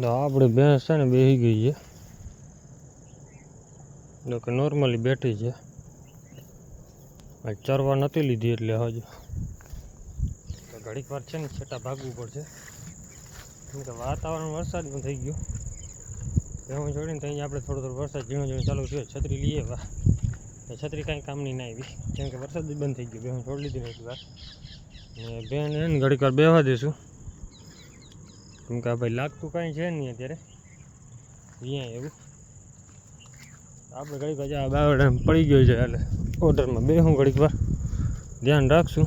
તો આપણી ભેંસ છે ને બેસી ગઈ છે. જો કે નોર્મલી બેઠી છે. ચરવા નથી લીધી એટલે હજુ. ઘડીક વાર છે ને છેટા ભાગવું પડશે. કેમ કે વાતાવરણ વરસાદનું થઈ ગયો. ભેવું જોડીને ત્યાં આપણે થોડો થોડો વરસાદ ઝીણો ઝીણો ચાલુ થયો. છત્રી લઈએ વા છત્રી કાંઈ કામની ના આવી. કેમ કે વરસાદ જ બંધ થઈ ગયો. ભેવું છોડી ને એટલી વાર. ને બેન એને ઘડીક વાર બેહવા દઈશું કેમ કે ભાઈ લાગતું કાંઈ છે નહીં અત્યારે. અહીંયા એવું. આપણે ઘડીક આ બાવડા પડી ગયો છે એટલે ઓર્ડરમાં બે હું ઘડીક વાર. ધ્યાન રાખશું.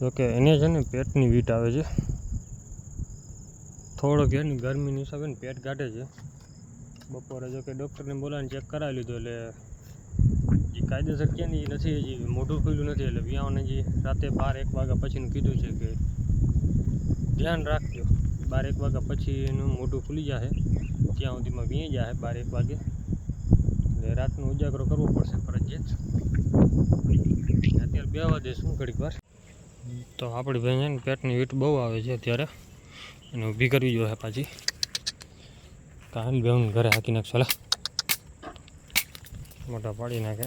જોકે એને છે ને પેટની વીટ આવે છે. થોડોક એની ગરમીની હિસાબે ને પેટ કાઢે છે. બપોરે જો કે ડૉક્ટરને બોલાવીને ચેક કરાવી લીધું, એટલે જે કાયદેસર ક્યાંની નથી હજી મોઢું ખુલ્લું નથી, એટલે વ્યાઓને જે રાતે બાર એક વાગ્યા પછીનું કીધું છે કે ધ્યાન રાખજો. બાર એક વાગ્યા પછી એનું મોઢું ખુલી જશે ત્યાં સુધીમાં વીણી જશે બાર એક વાગે. એટલે રાતનો ઉજાગરો કરવો પડશે ફરજિયાત. અત્યારે બેવા શું ઘડીક વાર. તો આપણી ભાઈ છે ને પેટની વીટ બહુ આવે છે અત્યારે. એને ઊભી કરવી જોઈએ પાછી. કાલ બેન ઘરે હાકી નાખશો, લા. મોટા પાડી નાખે.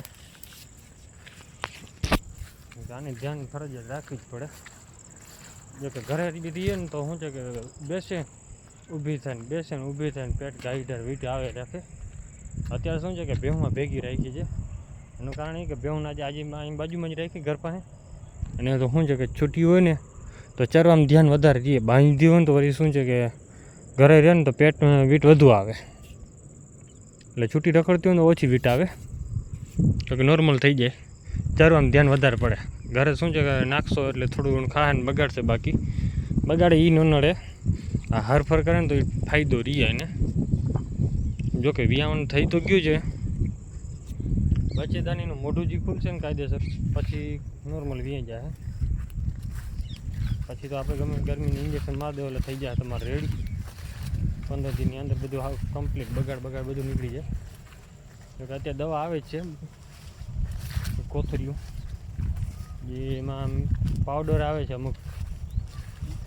આને ધ્યાન ફરજિયાત રાખવી જ પડે. જો કે ઘરે રહીએ ને તો શું છે કે બેસે, ઊભી થાય ને બેસે ને ઊભી થાય ને પેટ ગાઈડર વીટ આવે રાખે. અત્યારે શું છે કે બેહુમાં ભેગી રાખી છે. એનું કારણ એ કે બેહું આજે આજે અહીં બાજુમાં જ રાખી ઘર પાસે. અને તો શું છે કે છૂટી હોય ને તો ચરવામાં ધ્યાન વધારે દઈએ બાંધી હોય ને તો વળી શું છે કે ઘરે રહે ને તો પેટ વીટ વધુ આવે. એટલે છૂટી રખડતી હોય ને ઓછી વીટ આવે. તો કે નોર્મલ થઈ જાય. ચરવામાં ધ્યાન વધારે પડે. ઘરે શું છે કે નાખશો એટલે થોડું ઘણું ખાય ને બગાડશે બાકી. બગાડે એ નડે. આ હરફર કરે ને તો એ ફાયદો રહી એને જો કે વિયાવાનું થઈ તો ગયું છે. બચેદાનીનું મોઢું જે ખુલશે ને કાયદેસર. પછી નોર્મલ વીઈ જાય. પછી તો આપણે ગમે ગરમીનું ઇન્જેક્શન માર દેવું એટલે થઈ જાય, તમારે રેડી પંદર દિનની અંદર બધું હાવ કમ્પ્લીટ બગાડ બગાડ બધું નીકળી જાય. અત્યારે દવા આવે જ છે. કોથળીઓ. જે એમાં પાવડર આવે છે અમુક.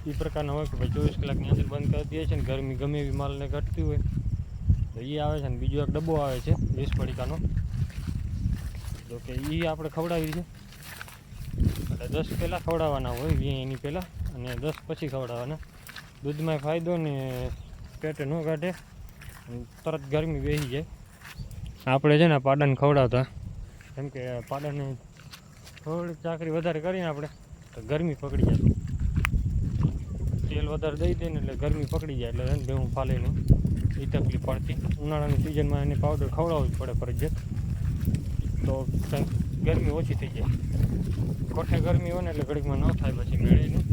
એ પ્રકારના હોય કે ભાઈ ચોવીસ કલાકની અંદર બંધ કરી દે છે ને ગરમી ગમે એવી માલને ઘટતી હોય, તો એ આવે છે ને બીજો એક ડબ્બો આવે છે વીસ પડીકાનો તો કે એ આપણે ખવડાવી છે એટલે દસ પહેલાં ખવડાવવાના હોય, વીસ એની પહેલાં અને દસ પછી ખવડાવવાના. દૂધમાં ફાયદો ને પેટે ન કાઢે તરત ગરમી બેસી જાય. આપણે છે ને પાડાને ખવડાવતા. કેમ કે પાડાને થોડીક ચાકરી વધારે કરીને આપણે, તો ગરમી પકડી જાય. તેલ વધારે દઈ દે ને એટલે ગરમી પકડી જાય, એટલે એને ભેહું ફાલે નહીં એ તકલીફ પડતી. ઉનાળાની સિઝનમાં એને પાવડર ખવડાવવું પડે ફરજિયાત. તો ગરમી ઓછી થઈ જાય. કોઠે ગરમી હોય ને એટલે ઘડીકમાં ન થાય, પછી મેળે નહીં.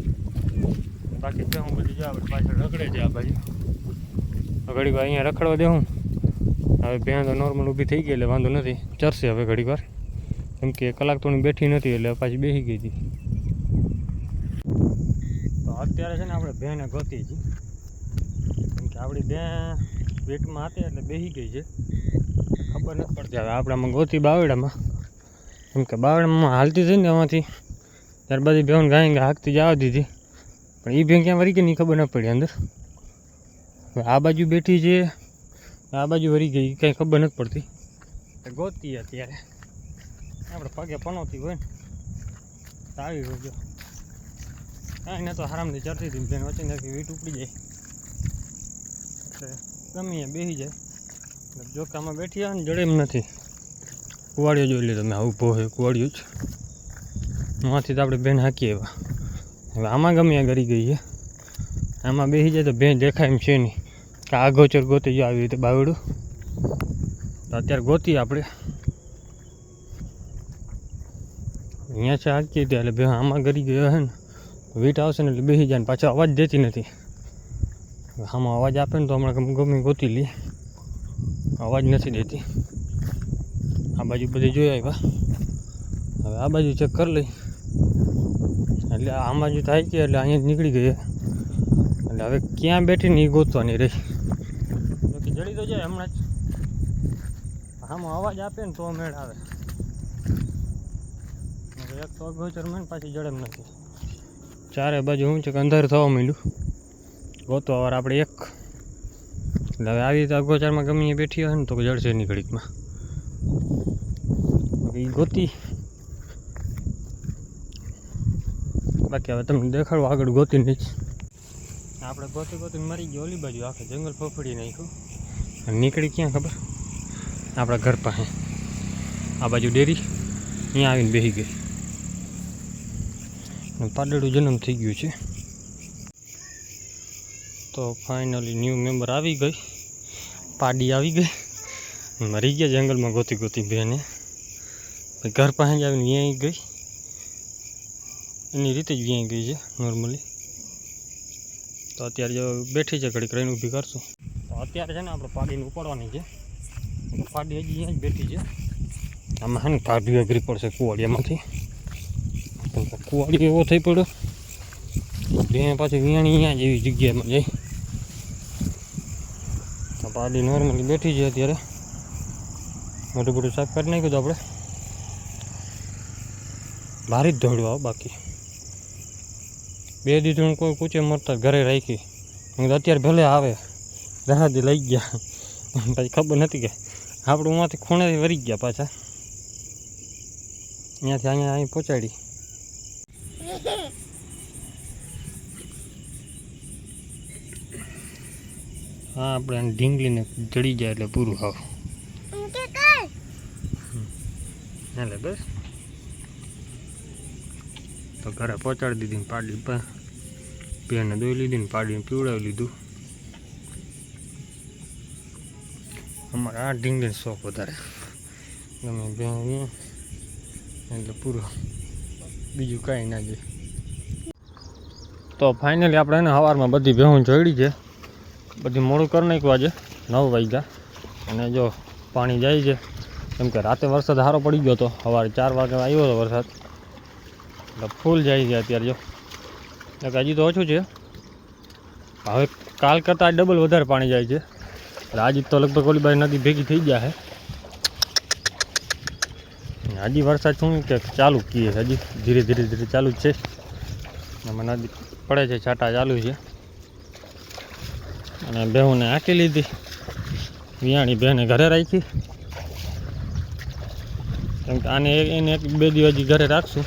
બાકી ભેહું બધી જાય પાછળ રખડે છે આ બાજુ. ઘડીક અહીંયા રખડવા દેવું હવે ભેં તો નોર્મલ ઊભી થઈ ગઈ, એટલે વાંધો નથી. ચરશે હવે ઘડીક વાર કેમ કે કલાક તો બેઠી નથી, એટલે પાછી બેસી ગઈ હતી. તો અત્યારે છે ને આપણે ભેંને ગોતી છે કેમ કે આપણી ભેં પેટમાં હતી એટલે બેસી ગઈ છે. ખબર નથી પડતી હવે આપણામાં ગોતી બાવડામાં કેમ કે બાવડામાં હાલતી હતી ને એમાંથી ત્યારબાદ એ બેન ગાય હાંકતી જવા દીધી પણ એ બેન ક્યાં વળી ગઈ નહીં ખબર ન પડી અંદર. આ બાજુ બેઠી છે, આ બાજુ વળી ગઈ કંઈ ખબર નથી પડતી. ગોતી અત્યારે. આપણે પગે પનોતી હોય ને આવી ગયો કાંઈ ના તો હરામથી ચડતી હતી બેન વચ્ચે નાખી વીટ ઉપડી જાય. એટલે ગમે બેસી જાય. જોકામાં જો બેઠી આવે ને, જડે એમ નથી. કુવાડીઓ જોઈ લીધો તમે આવું હોય, કુવાડીઓ જ. આમાંથી તો આપણે બેન હાકીએ એવા હવે આમાં ગમે ગરી ગઈ છે. આમાં બેસી જાય તો બેન દેખાય એમ છે નહીં. કે આ ગોચર ગોતી જો આવી રીતે બાવડું તો અત્યારે ગોતી આપણે. અહીંયા છે હાકીએ હતી એટલે ભાઈ આમાં ગરી ગયો હે ને. વીટ આવશે ને એટલે બેસી જાય ને પાછો અવાજ દેતી નથી. આમાં અવાજ આપે ને તો હમણાં ગમે ગમે ગોતી લઈએ અવાજ નથી દેતી. આ બાજુ બધી જોઈ આવ્યા. હવે આ બાજુ ચેક કરી લઈ. એટલે આ બાજુ થાય કે એટલે અહીંયા નીકળી ગઈ એટલે હવે ક્યાં બેઠી ને એ ગોતવાની રહી? જડી તો જાય હમણાં જ. આમાં અવાજ આપે ને તો મેળ આવે. એક તો અગોચર મેં પાછી જડે નથી. ચારે બાજુ શું છે કે અંધાર થવા માંડ્યું. ગોતવા વાર આપણે એક. એટલે હવે આવી રીતે અગોચારમાં ગમીએ બેઠી હોય ને તો જડશે એની ઘડીકમાં. એ ગોતી. બાકી હવે તમને દેખાડો, આગળ ગોતી નહીં આપણે ગોતી ગોતીને મરી ગયો, ઓલી બાજુ આખે જંગલ ફફડી નાખ્યું. નીકળી ક્યાં ખબર? આપણા ઘર પાસે. આ બાજુ ડેરી. અહીંયા આવીને બેસી ગઈ. પાડેડું જન્મ થઈ ગયું છે. તો ફાઇનલી ન્યૂ મેમ્બર આવી ગઈ. પાડી આવી ગઈ. મરી ગયા જંગલમાં ગોતી ગોતી બેને. ઘર પાસે જ આવીને વ્યાઈ ગઈ. એની રીતે જ વ્યાઈ ગઈ છે નોર્મલી તો અત્યારે બેઠી છે, ઘડીક રહીને ઊભી કરશું. તો અત્યારે છે ને આપણે પાડીને ઉપાડવાની છે. પાડી હજી અહીંયા જ બેઠી છે. આમાં હે ને પાડી અઘરી પડશે કુવાડિયામાંથી. કેમ કે કુવાડિયો એવો થઈ પડ્યો. ત્યાં પાછી વિયાણી અહીંયા જેવી જગ્યામાં જઈ પાડી નોર્મલી બેઠી છે અત્યારે. મોટું મોટું સાફ કરી નાખ્યું હતું આપણે. ભારી જ આવો બાકી. બે દીધું કોઈ કૂચે મરતા ઘરે રાખી. અત્યારે ભલે આવે. દહાદી લઈ ગયા. પછી ખબર નથી કે આપણું ઉમાંથી ખૂણેથી વરી ગયા પાછા. અહીંયાથી અહીંયા અહીં પહોંચાડી. હા, આપણે ઢીંગલીને જડી જાય એટલે પૂરું હાવ. એટલે બસ. તો ઘરે પહોંચાડી દીધી ને પાડી પેને દોઈ લીધી ને પાડીને પીવડાવી લીધું. અમારે આ ઢીંગલીનો શોખ વધારે. ગમે બે એટલે પૂરું બીજું કાંઈ ના જોઈએ. તો ફાઇનલી આપણે એને સવારમાં બધી ભેહું જોડી છે. બધી મોડું કરી નાખ્યું આજે. નવ વાગ્યા. અને જો પાણી જાય છે. કેમ કે રાતે વરસાદ સારો પડી ગયો હતો. સવારે ચાર વાગે આવ્યો હતો વરસાદ. એટલે ફૂલ જાય છે અત્યારે જો. એટલે હજી તો ઓછું છે. હવે કાલ કરતાં ડબલ વધારે પાણી જાય છે. આજે તો લગભગ ઓલી બાજુ નદી ભેગી થઈ ગયા છે. હજી વરસાદ શું કે ચાલુ કીએ હજી ધીરે ધીરે ધીરે ચાલુ જ છે. એમાં નદી પડે છે, છાંટા ચાલુ છે. અને બેહુને આંકી લીધી. વિયાણી બેને ઘરે રાખી. કેમ કે આને એને એક બે દિવસ ઘરે રાખશું.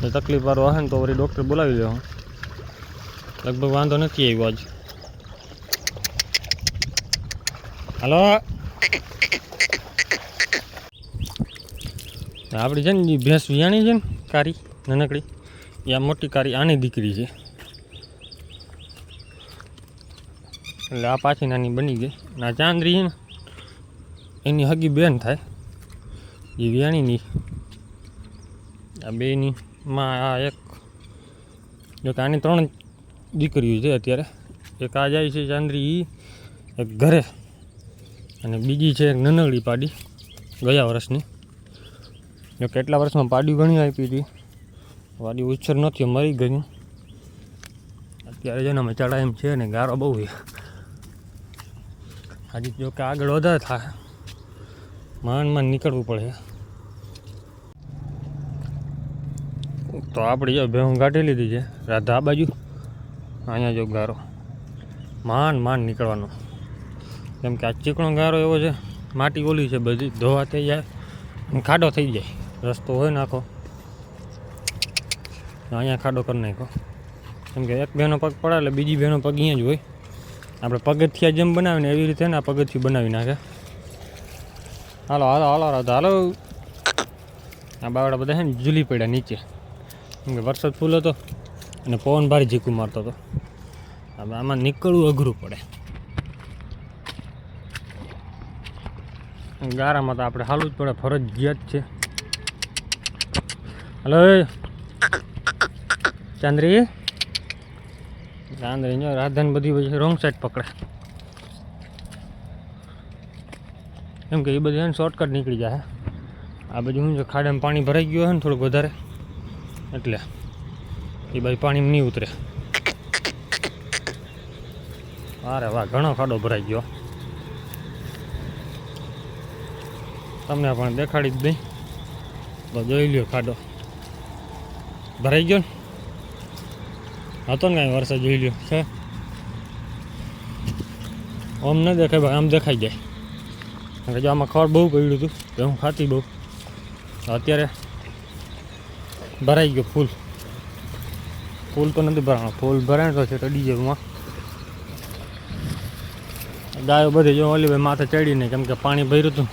તો તકલીફ વાળો હશે ને તો વળી ડૉક્ટર બોલાવી લેવું લગભગ વાંધો નથી આવ્યો આજ. હાલો. આપણી છે ને ભેંસ વિયાણી છે ને કારી, નાનકડી. આ મોટી કારી આની દીકરી છે. એટલે આ પાછી નાની બની ગઈ. આ ચાંદરી ને, એની હગી બેન થાય. એ વ્યાણીની આ બેની માં આ એક જો કે આની ત્રણ દીકરીઓ છે અત્યારે. એક આ જાય છે ચાંદરી એ એક ઘરે. અને બીજી છે એક નનગડી પાડી, ગયા વર્ષની. જો કેટલા વર્ષમાં પાડી ઘણી આપી હતી. વાડી ઉછેર નથી મરી ગયું. અત્યારે છે ને અમે ચડા એમ છે ને ગારો બહુ છે. હજી જો કે આગળ વધારે થાય. માંડ માંડ નીકળવું પડે. તો આપણે જો ભેહું કાઢી લીધી છે, રાધા આ બાજુ. અહીંયા જો ગારો. માંડ માંડ નીકળવાનો. કેમ કે આ ચીકણો ગારો એવો છે, માટી ઓલી છે બધી, ધોવા થઈ જાય અને ખાડો થઈ જાય. રસ્તો હોય નાખો અહીંયા ખાડો કરી નાખો કેમ કે એક બહેનો પગ પડે એટલે બીજી બહેનો પગ અહીંયા જ હોય. આપણે પગથિયા જેમ બનાવીને એવી રીતે ને આ પગથિયું બનાવી નાખે. હાલો હાલો હાલો હાલો હાલો. આ બાવડા બધા છે ને ઝૂલી પડ્યા નીચે. કેમ કે વરસાદ ફૂલ હતો અને પવન ભારે ઝીકું મારતો હતો. હવે આમાં નીકળવું અઘરું પડે. ગારામાં તો આપણે હાલવું જ પડે, ફરજિયાત છે. હલો. ચાંદ્રી ચાંદરી. ચાંદરી જો રાધાન બધી પછી રોંગ સાઈડ પકડે. કેમ કે એ બધી છે ને શોર્ટકટ નીકળી જાય આ બાજુ શું છે, ખાડામાં પાણી ભરાઈ ગયું હોય ને થોડુંક વધારે. એટલે એ બાજુ પાણી નહીં ઉતરે. અરે વાહ ઘણો ખાડો ભરાઈ ગયો. તમને પણ દેખાડી જ દઈ. તો જોઈ લ્યો ખાડો. ભરાઈ ગયો ને? હતો ને કાંઈ વરસાદ જોઈ લ્યો, છે? આમ ન દેખાય ભાઈ, આમ દેખાઈ જાય. કારણ કે જો આમાં ખડ બહુ પડ્યું હતું ભેહું ખાતી બહુ. અત્યારે ભરાઈ ગયો ફૂલ. ફૂલ તો નથી ભરાણો, ફૂલ ભરાય તો છે તો ડીજેમાં ગાયો બધી જો ઓલી ભાઈ માથે ચડી નહીં કેમ કે પાણી ભર્યું હતું.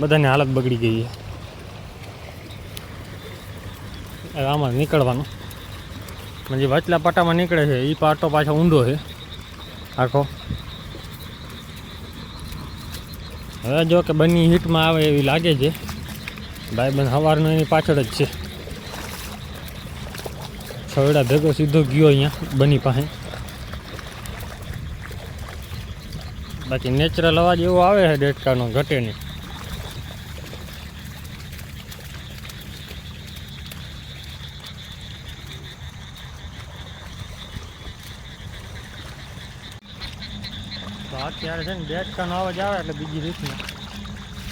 બધાની હાલત બગડી ગઈ છે. હવે આમાં નીકળવાનું. પછી વચલા પાટામાં નીકળે છે એ પાટો પાછો ઊંડો છે. આખો. હવે જો કે બની હીટમાં આવે એવી લાગે છે. ભાઈબંધ સવારનો એની પાછળ જ છે. છવડા ભેગો સીધો ગયો અહીંયા બની પાસે. બાકી નેચરલ અવાજ એવો આવે છે ડેટકાનો ઘટે નહીં તો અત્યારે છે ને ડેટકાનો અવાજ આવે એટલે બીજી રીતના.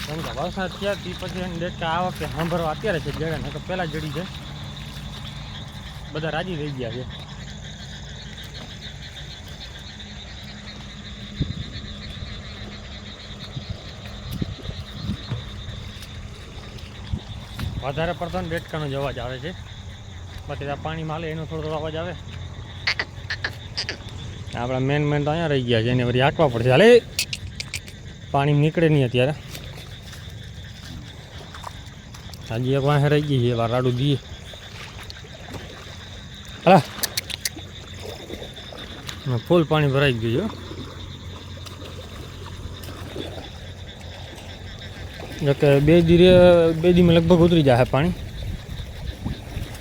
કેમ વરસાદ થયા તે પછી એને ડેટકા આ વખતે સાંભળવા અત્યારે છે જડે ને તો પહેલાં જડી જાય બધા રાજી થઈ ગયા છે. વધારે પડતો ને ડેટકાનો જ અવાજ આવે છે. બાકી આ પાણીમાં હાલે, એનો થોડો થોડો અવાજ આવે. આપણા મેન મેન તો અહીંયા રહી ગયા છે, એને વળી હાંકવા પડશે. હાલે! પાણી નીકળે નહીં અત્યારે. હજી, એક વાંહે રહી ગઈ છે વાર રાડુ દઈએ હા ફૂલ પાણી ભરાઈ ગયું છે કે બે દી બે દીમાં લગભગ ઉતરી જાય પાણી.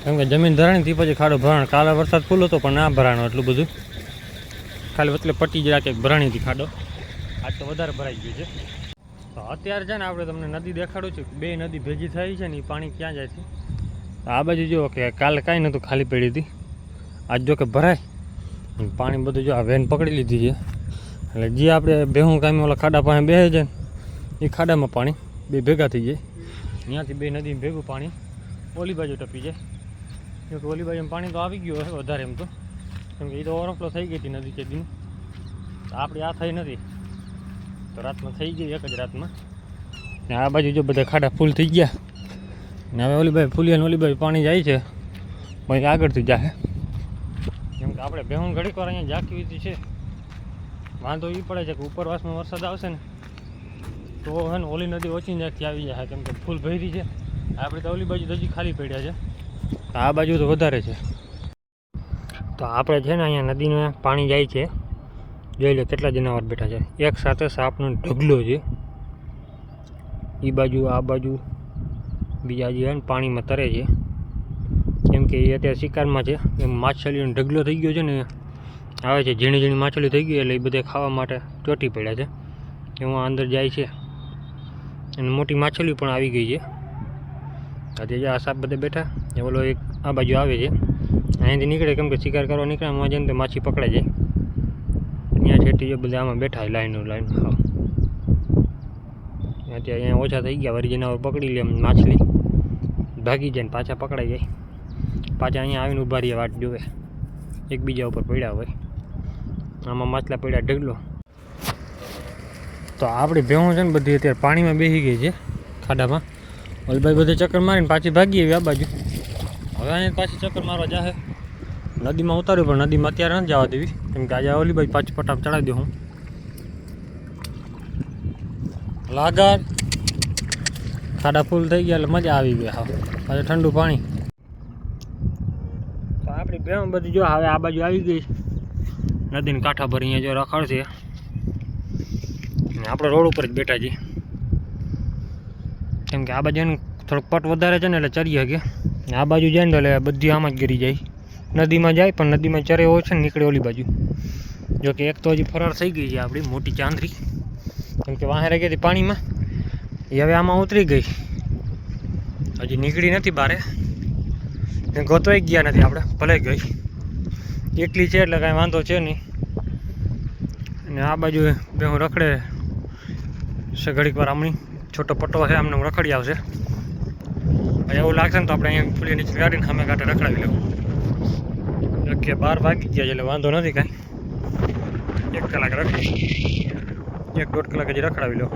કેમ કે જમીન ધરાણી થી પછી ખાડો ભરાણ. કાલે વરસાદ ફૂલ હતો, પણ ના ભરાણો એટલું બધું. ખાલી એટલે પટી જ રાખે ભરાણી ખાડો. આજ તો વધારે ભરાઈ ગયું છે. તો અત્યારે છે ને આપણે તમને નદી દેખાડું છું. બે નદી ભેગી થઈ છે ને એ પાણી ક્યાં જાય છે? આ બાજુ જુઓ કે કાલે કાંઈ નહોતું ખાલી પડી હતી. આજ જો કે ભરાય. પાણી બધું જો આ વેન પકડી લીધી છે. એટલે જે આપણે ભેહું કાંઈ ઓલા ખાડા પાસે બેસે છે ને એ ખાડામાં પાણી બે ભેગા થઈ જાય. ત્યાંથી બે નદી ભેગું પાણી ઓલી બાજુ ટપી જાય. જો ઓલી બાજુ પાણી તો આવી ગયું હશે વધારે એમ તો. કેમ કે એ તો ઓવરફ્લો થઈ ગઈ હતી નદી કે દીનું તો આપણી આ થઈ નથી. તો રાતમાં થઈ ગઈ એક જ રાતમાં. ને આ બાજુ જો બધા ખાડા ફૂલ થઈ ગયા. ને હવે ઓલી બાજુ ફૂલી અને ઓલી બાજુ પાણી જાય છે. પછી આગળથી જાય. કેમ કે આપણે બેહું ઘડીક વાર અહીંયા જાકી હતી છે. વાંધો એ પડે છે કે ઉપરવાસમાં વરસાદ આવશે ને, તો હે ને ઓલી નદી ઓછી ત્યાંથી આવી જાય. કેમ કે ફૂલ ભરી છે. આપણે તો ઓલી બાજુ તો હજી ખાલી પડ્યા છે. આ બાજુ તો વધારે છે. તો આપણે છે ને અહીંયા નદીનું પાણી જાય છે. જોઈ લો કેટલા જનાવર બેઠા છે. એક સાથે સાપનો ઢગલો છે. એ બાજુ, આ બાજુ, બીજા જે પાણીમાં તરે છે. કેમ કે એ અત્યારે શિકારમાં છે. એમ માછલીનો ઢગલો થઈ ગયો છે ને, આવે છે, ઝીણી ઝીણી માછલી થઈ ગઈ એટલે એ બધે ખાવા માટે ચોટી પડ્યા છે. એમાં અંદર જાય છે. અને મોટી માછલી પણ આવી ગઈ છે. આજે આ સાપ બધે બેઠા, એ ઓલો એક આ બાજુ આવે છે. અહીંયાથી નીકળે કેમ કે શિકાર કરવા નીકળે આમાં જઈને તો માછી પકડાઈ જાય. ત્યાં છેટી જો બધા આમાં બેઠા લાઈનો, લાઈન, હા. અત્યારે અહીંયા ઓછા થઈ ગયા વરી જનાવર પકડી લે એમ માછલી. ભાગી જાય ને પાછા પકડાઈ જાય. પાછા અહીંયા આવીને ઊભા રહીએ વાટ જોવે. એકબીજા ઉપર પડ્યા હોય. આમાં માછલા પડ્યા ઢગલો. તો આપણી ભેહું છે ને બધી અત્યારે પાણીમાં બેસી ગઈ છે, ખાડામાં. ઓલભાઈ બધે ચક્કર મારીને પાછી ભાગી આવી આ બાજુ. હવે અહીંયા પાછી ચક્કર મારવા જાહે. નદીમાં ઉતાર્યું પણ નદીમાં અત્યારે નથી જવા દેવી. કેમ કે આજે ઓલી ભાઈ પાછી પટાપ ચડાવી દઉં હું. લાગાર ખાડા ફૂલ થઈ ગયા એટલે મજા આવી ગઈ હા પાછું ઠંડુ પાણી. તો આપણી ભેણ બધી જો હવે આ બાજુ આવી ગઈ નદીને કાંઠા પર અહીંયા જો રખડ છે. આપણે રોડ ઉપર જ બેઠા છીએ. કેમ કે આ બાજુ એનું થોડોક પટ વધારે છે ને એટલે ચરી શકે ને આ બાજુ જાય ને એટલે બધી આમાં જ ગરી જાય. નદીમાં જાય, પણ નદીમાં ચરે હોય છે ને, નીકળે ઓલી બાજુ. જો કે એક તો હજી ફરાર થઈ ગઈ છે આપણી મોટી ચાંદરી. કેમ કે વાહે રહી ગઈ પાણીમાં. એ હવે આમાં ઉતરી ગઈ. હજી નીકળી નથી બારે. ને ગોતવાઈ ગયા નથી આપણે, ભલે ગઈ. એકલી છે એટલે કાંઈ વાંધો છે નહીં. અને આ બાજુ બે હું રખડે છે ઘડીક વાર હમણી છોટો પટ્ટો છે, આમને હું રખડી આવશે. એવું લાગશે ને તો આપણે અહીંયા ફૂલી નીચે કાઢીને સામે કાંઠે રખડાવી લેવું. કે બાર વાગી ગયા એટલે વાંધો નથી કાંઈ. એક કલાક રખડી. એક દોઢ કલાક હજી રખડાવી લો.